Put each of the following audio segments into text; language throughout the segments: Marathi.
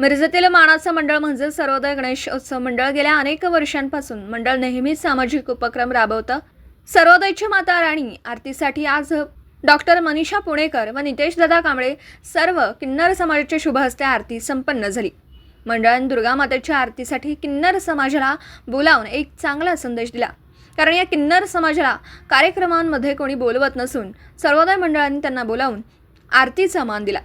मिरजेतील मानाचं मंडळ म्हणजे सर्वोदय गणेश उत्सव मंडळ. गेल्या अनेक वर्षांपासून मंडळ नेहमीच सामाजिक उपक्रम राबवतं. सर्वोदयची माता राणी आरतीसाठी आज डॉक्टर मनीषा पुणेकर व नितेश दादा कांबळे सर्व किन्नर समाजाच्या शुभ हस्ते आरती संपन्न झाली. मंडळाने दुर्गा मातेच्या आरतीसाठी किन्नर समाजाला बोलावून एक चांगला संदेश दिला. कारण या किन्नर समाजाला कार्यक्रमांमध्ये कोणी बोलवत नसून सर्वोदय मंडळाने त्यांना बोलावून आरतीचा मान दिला.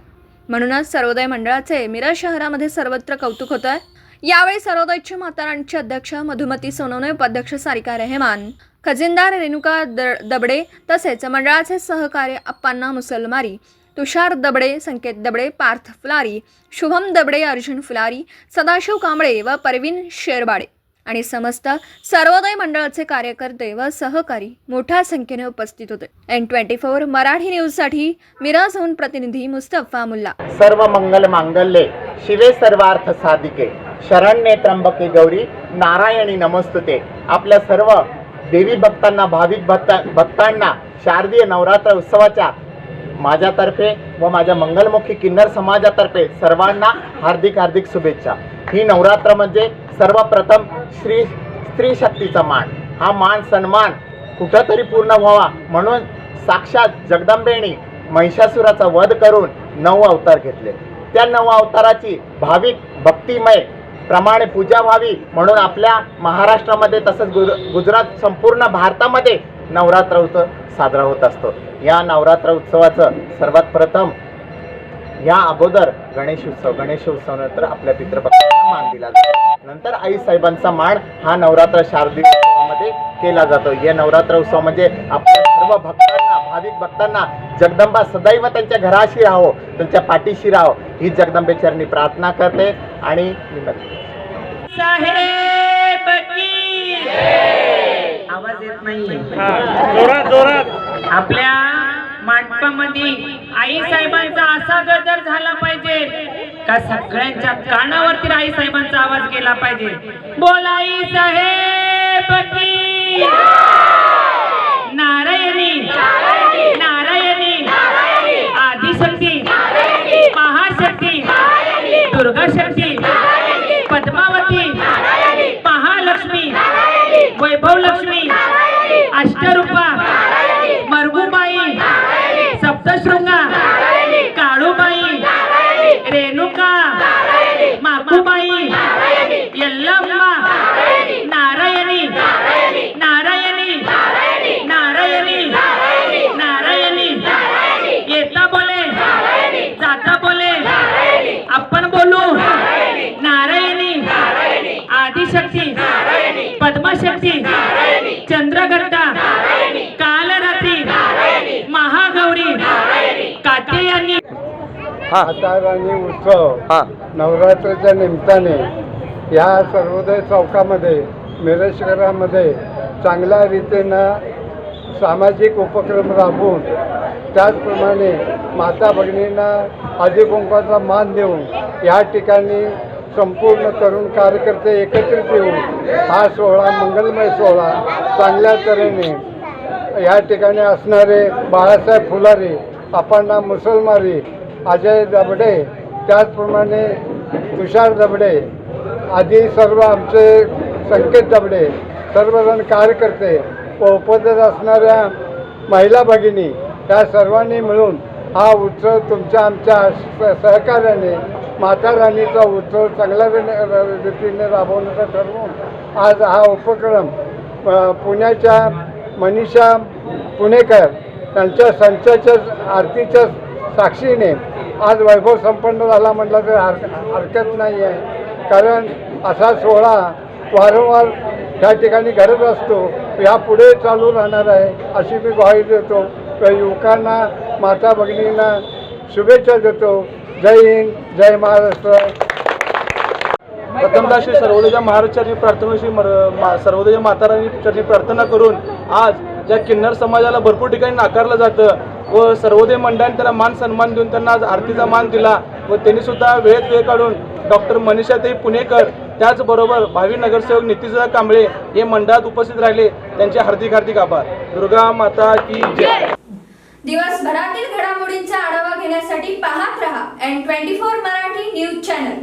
म्हणूनच सर्वोदय मंडळाचे मिरज शहरामध्ये सर्वत्र कौतुक होत आहे यावेळी सर्वोदयच्या मातारांचे अध्यक्ष मधुमती सोनवणे उपाध्यक्ष सारिका रेहमान खजिनदार रेणुका द दबडे तसेच मंडळाचे सहकार्य अप्पांना मुसलमारी तुषार दबडे संकेत दबडे पार्थ फुलारी शुभम दबडे अर्जुन फुलारी सदाशिव कांबळे व परवीन शेरबाडे. आणि समस्त सर्वोदय मंडळाचे कार्यकर्ते व सहकारी मोठ्या संख्येने उपस्थित होते. एन ट्वेंटी फोर मराठी न्यूजसाठी होऊन प्रतिनिधी मुस्तफा मुल्ला. सर्व मंगल मांगल्ये शिवे सर्वार्थ साधिके. शरण्ये त्र्यंबके गौरी नारायणी नमस्तुते. आपल्या सर्व देवी भक्तांना भाविक भक्ता भक्तांना शारदीय नवरात्र उत्सवाच्या माझ्यातर्फे व माझ्या मंगलमुखी किन्नर समाजातर्फे सर्वांना हार्दिक हार्दिक शुभेच्छा. ही नवरात्र म्हणजे सर्वप्रथम श्री स्त्री शक्तीचा मान. हा मान सन्मान कुठंतरी पूर्ण व्हावा म्हणून साक्षात जगदंबेनी महिषासुराचा वध करून नऊ अवतार घेतले. त्या नऊ अवताराची भाविक भक्तिमय प्रमाणे पूजा व्हावी म्हणून आपल्या महाराष्ट्रामध्ये तसंच गुज गुजरात संपूर्ण भारतामध्ये नवरात्र उत्सव साजरा होत असतो. या नवरात्र उत्सवाचं सर्वात प्रथम या अगोदर गणेश उत्सव गणेश उत्सवानंतर आपल्या पितृपक्षांना मान दिला जातो. नंतर आई साहेबांचा मान हा नवरात्र शारदीय उत्सवामध्ये केला जातो. या नवरात्र उत्सव म्हणजे आपल्या सर्व भक्तांना भाविक भक्तांना जगदंबा सदैव त्यांच्या घराशी राहो त्यांच्या पाठीशी राहो. ही जगदंबे चरणी प्रार्थना करते आणि आवाज येत नाही आपल्या मांडपामध्ये आई साहेबांचा असा गजर झाला पाहिजे का सगळ्यांच्या कानावरती आई साहेबांचा आवाज गेला पाहिजे? बोलाई साहेब नारायणी नारायणी. रेणुका माकुबाई यल्लम्मा नारायणी नारायणी नारायणी नारायणी येता बोले जाता बोले आपण बोलू नारायणी आदिशक्ती पद्मशक्ती हाताराणी उत्सव हा. नवरात्राच्या निमित्ताने ह्या सर्वोदय चौकामध्ये मिरज शहरामध्ये चांगल्या रीतीनं सामाजिक उपक्रम राबवून त्याचप्रमाणे माता भगिनींना अधिकुंकाचा मान देऊन या ठिकाणी संपूर्ण तरुण कार्यकर्ते एकत्रित येऊन हा सोहळा मंगलमय सोहळा चांगल्या तऱ्हेने या ठिकाणी असणारे बाळासाहेब फुलारी अपांना मुसलमारी अजय दबडे त्याचप्रमाणे तुषार दबडे आधी सर्व आमचे संकेत दबडे सर्वजण कार्यकर्ते व उपस्थित असणाऱ्या महिला भगिनी त्या सर्वांनी मिळून हा उत्सव तुमच्या आमच्या सहकार्याने माता राणीचा उत्सव चांगल्या रीतीने राबवण्याचा ठरवून आज हा उपक्रम पुण्याच्या मनीषा पुणेकर त्यांच्या संचाच्या आरतीच्या साक्षीने आज वैभव संपन्न झाला म्हटलं तर हर हरकत नाही आहे कारण असा सोहळा वारंवार त्या ठिकाणी घडत असतो. यापुढे चालू राहणार आहे अशी मी ग्वाही देतो. युवकांना माता भगिनींना शुभेच्छा देतो. जय हिंद जय महाराष्ट्र. प्रथमदा श्री सर्वोदय महाराष्ट्राची प्रार्थना श्री मर- मा- सर्वोदय माताराणी प्रार्थना करून आज ज्या किन्नर समाजाला भरपूर ठिकाणी नाकारलं जातं व सर्वोदय मंडळाने त्याला मान सन्मान देऊन त्यांना आज आरतीचा मान दिला व त्यांनी सुद्धा वेळेत वेळ काढून डॉक्टर मनीषाताई पुणेकर त्याचबरोबर भावी नगरसेवक नितीशदा कांबळे हे मंडळात उपस्थित राहिले. त्यांचे हार्दिक हार्दिक आभार. दुर्गा माता की जय. दिवसभरातील घडामोडींचा आढावा घेण्यासाठी पाहत रहा N twenty four Marathi news channel